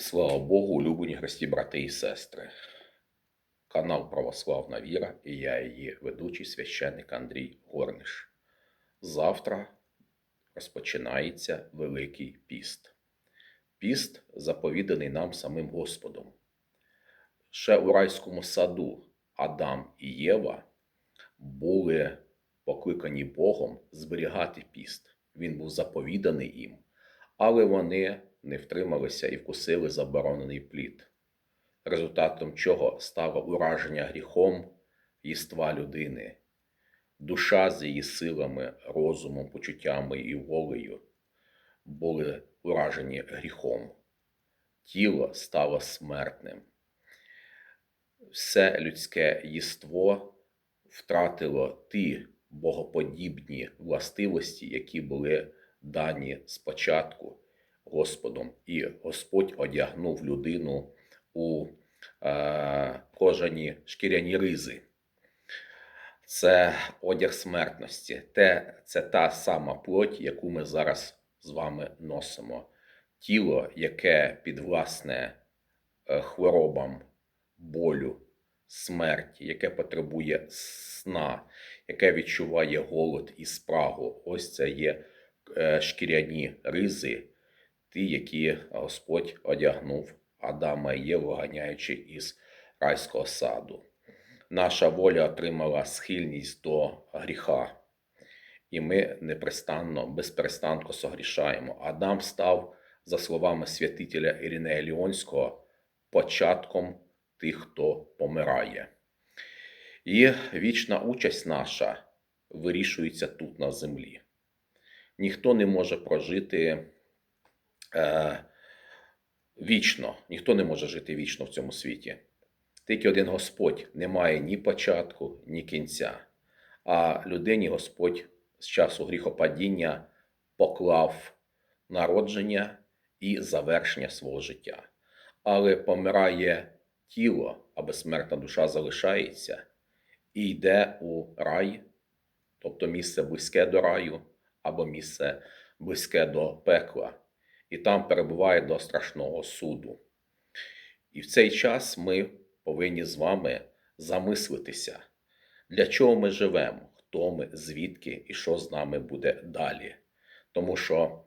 Слава Богу, улюблені хресті, брати і сестри. Канал Православна Віра і я її ведучий священник Андрій Горниш. Завтра розпочинається Великий піст. Піст заповіданий нам самим Господом. Ще у райському саду Адам і Єва були покликані Богом зберігати піст. Він був заповіданий їм, але вони не втрималися і вкусили заборонений плід, результатом чого стало ураження гріхом єства людини, душа з її силами, розумом, почуттями і волею були уражені гріхом, тіло стало смертним. Все людське єство втратило ті богоподібні властивості, які були дані спочатку Господом, і Господь одягнув людину у е, кожані шкіряні ризи. Це одяг смертності. Те, це та сама плоть, яку ми зараз з вами носимо. Тіло, яке підвласне е, хворобам, болю, смерті, яке потребує сна, яке відчуває голод і спрагу. Ось це є е, шкіряні ризи, ті, які Господь одягнув Адама і Єву, ганяючи із райського саду. Наша воля отримала схильність до гріха, і ми непрестанно, безперестанку согрішаємо. Адам став, за словами святителя Іринея Ліонського, початком тих, хто помирає. І вічна участь наша вирішується тут на землі. Ніхто не може прожити е, вічно, ніхто не може жити вічно в цьому світі. Тільки один Господь не має ні початку, ні кінця. А людині Господь з часу гріхопадіння поклав народження і завершення свого життя. Але помирає тіло, а безсмертна душа залишається і йде у рай, тобто місце близьке до раю, або місце близьке до пекла, і там перебуває до страшного суду. І в цей час ми повинні з вами замислитися, для чого ми живемо, хто ми, звідки і що з нами буде далі. Тому що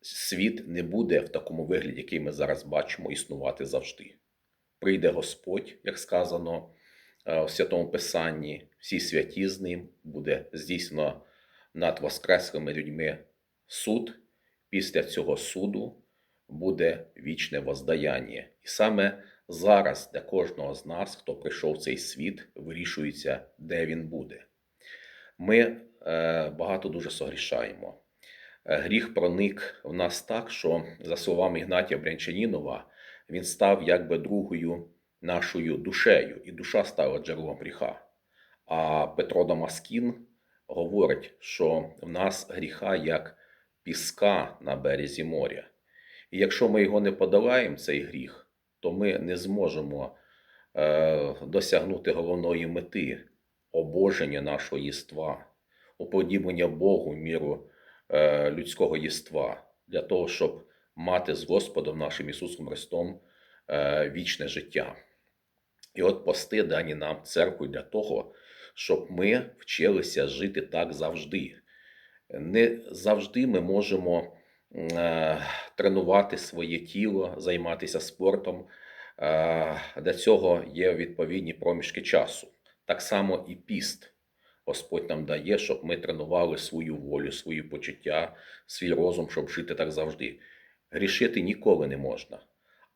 світ не буде в такому вигляді, який ми зараз бачимо, існувати завжди. Прийде Господь, як сказано е, в Святому Писанні, всі святі з ним буде здійснено над воскреслими людьми суд. Після цього суду буде вічне воздаяння. І саме зараз для кожного з нас, хто прийшов в цей світ, вирішується, де він буде. Ми е, багато дуже согрішаємо. Е, Гріх проник в нас так, що, за словами Ігнатія Брянчанінова, він став якби другою нашою душею, і душа стала джерелом гріха. А Петро Дамаскін говорить, що в нас гріха як піска на березі моря. І якщо ми його не подолаємо, цей гріх, то ми не зможемо е, досягнути головної мети обоження нашого єства, уподібнення Богу міру е, людського єства, для того, щоб мати з Господом нашим Ісусом Христом е, вічне життя. І от пости дані нам церкву для того, щоб ми вчилися жити так завжди. Не завжди ми можемо е, тренувати своє тіло, займатися спортом. Е, Для цього є відповідні проміжки часу. Так само і піст. Господь нам дає, щоб ми тренували свою волю, свої почуття, свій розум, щоб жити так завжди. Грішити ніколи не можна.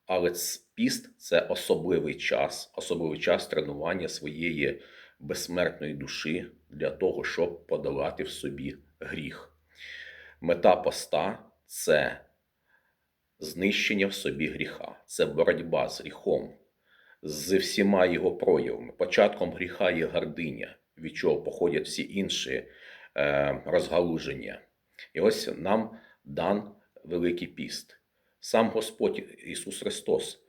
Але піст це особливий час, особливий час тренування своєї безсмертної душі для того, щоб подолати в собі гріх. Мета поста це знищення в собі гріха, це боротьба з гріхом, з всіма його проявами. Початком гріха є гординя, від чого походять всі інші е, розгалуження. І ось нам дан Великий піст. Сам Господь Ісус Христос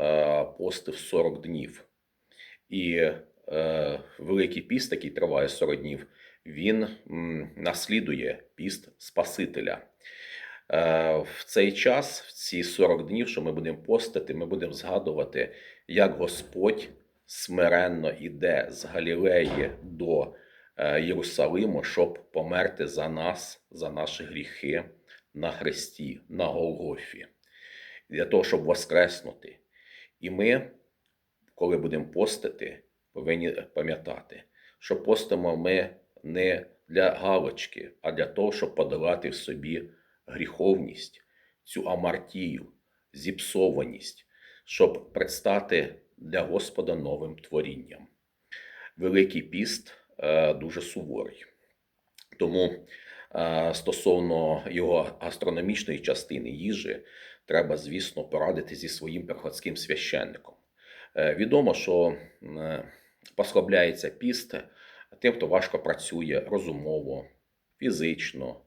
е, постив 40 днів. І е, Великий піст, який триває 40 днів, він наслідує піст Спасителя. Е, В цей час, в ці 40 днів, що ми будемо постити, ми будемо згадувати, як Господь смиренно іде з Галілеї до е, Єрусалиму, щоб померти за нас, за наші гріхи на Христі, на Голгофі, для того, щоб воскреснути. І ми, коли будемо постити, повинні пам'ятати, що постимо ми не для галочки, а для того, щоб подолати в собі гріховність, цю амартію, зіпсованість, щоб предстати для Господа новим творінням. Великий піст е, дуже суворий. Тому е, стосовно його гастрономічної частини їжі, треба, звісно, порадити зі своїм приходським священником. Е, Відомо, що послабляється піст тим, хто важко працює розумово, фізично,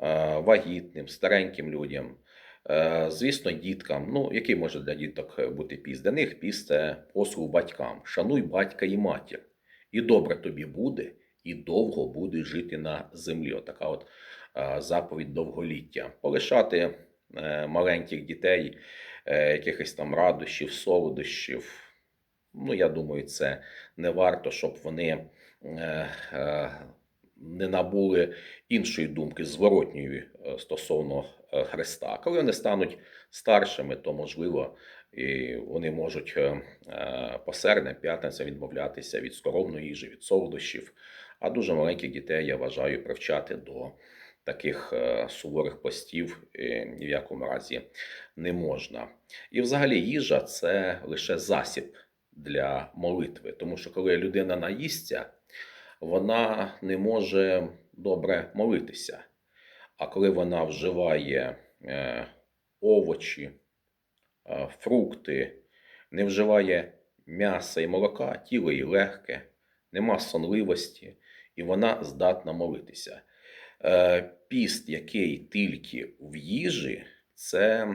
е, вагітним, стареньким людям. Е, Звісно, діткам. Ну, який може для діток бути піст? Для них піст це послуг батькам. Шануй батька і матір. І добре тобі буде, і довго будеш жити на землі. Отака от е, заповідь довголіття. Полишати маленьких дітей, якихось там радощів, солодощів. Ну, я думаю, це не варто, щоб вони е, е, не набули іншої думки, зворотньої е, стосовно Христа. Коли вони стануть старшими, то можливо і вони можуть е, е, по середням, п'ятницям відмовлятися від скоромної їжі, від солодощів. А дуже маленьких дітей я вважаю привчати до таких суворих постів ні в якому разі не можна. І взагалі їжа це лише засіб для молитви, тому що коли людина наїсться, вона не може добре молитися. А коли вона вживає е, овочі, е, фрукти, не вживає м'яса і молока, тіло їй легке, нема сонливості, і вона здатна молитися. Е, Піст, який тільки в їжі, це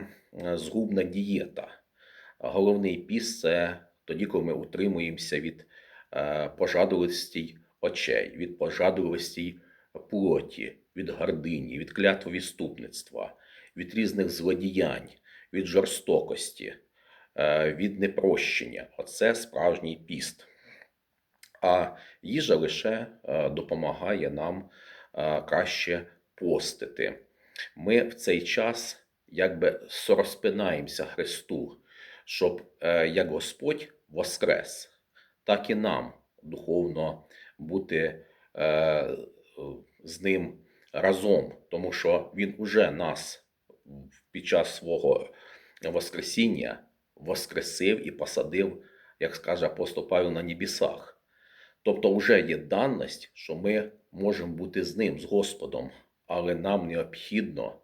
згубна дієта. Головний піст це тоді, коли ми утримуємося від е, пожадливості очей, від пожадливості плоті, від гордині, від клятв відступництва, від різних злодіянь, від жорстокості, е, від непрощення. Оце справжній піст. А їжа лише е, допомагає нам краще постити. Ми в цей час якби сорозпинаємося Христу, щоб е, як Господь воскрес, так і нам духовно бути е, з ним разом, тому що Він уже нас під час свого Воскресіння воскресив і посадив, як скаже апостол Павло, на небесах. Тобто, вже є даність, що ми можемо бути з ним, з Господом, але нам необхідно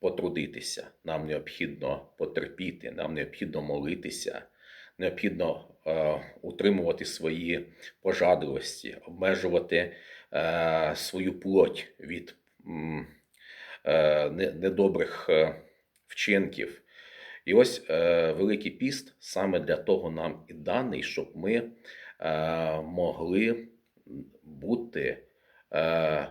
потрудитися, нам необхідно потерпіти, нам необхідно молитися, необхідно е, утримувати свої пожадливості, обмежувати е, свою плоть від е, недобрих е, вчинків. І ось е, Великий піст саме для того нам і даний, щоб ми е, могли бути е,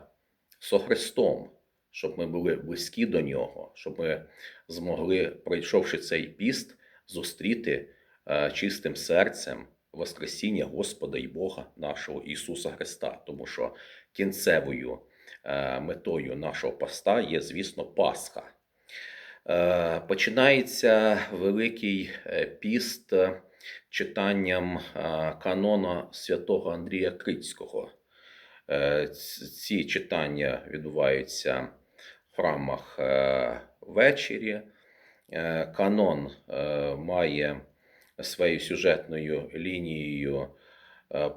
со Христом, щоб ми були близькі до Нього, щоб ми змогли, пройшовши цей піст, зустріти е, чистим серцем Воскресіння Господа і Бога нашого Ісуса Христа, тому що кінцевою е, метою нашого поста є, звісно, Пасха. Е, Починається Великий піст читанням канона святого Андрія Крицького. Ці читання відбуваються храмах е, ввечері. Е, Канон е, має своєю сюжетною лінією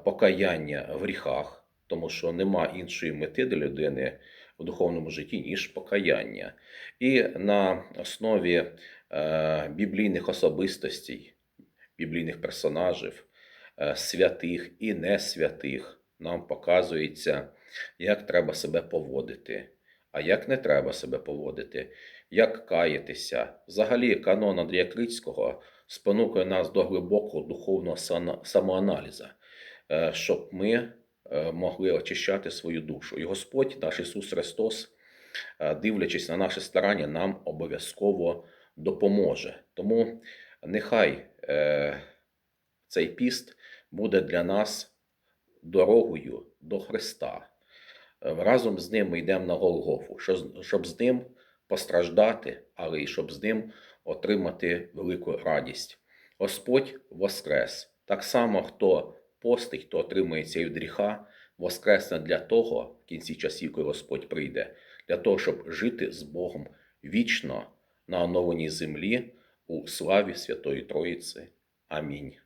покаяння в гріхах, тому що нема іншої мети для людини в духовному житті, ніж покаяння. І на основі біблійних особистостей, біблійних персонажів, святих і несвятих, нам показується, як треба себе поводити, а як не треба себе поводити, як каятися. Взагалі, канон Андрія Крицького спонукує нас до глибокого духовного самоаналізу, е, щоб ми е, могли очищати свою душу. І Господь, наш Ісус Христос, е, дивлячись на наше старання, нам обов'язково допоможе. Тому нехай цей піст буде для нас дорогою до Христа. Е, Разом з ним ми йдемо на Голгофу, що щоб з ним постраждати, але й щоб з ним отримати велику радість. Господь воскрес. Так само, хто постить, хто отримується від гріха, воскресне для того, в кінці часів, коли Господь прийде, для того, щоб жити з Богом вічно на оновленій землі у славі Святої Троїці. Амінь.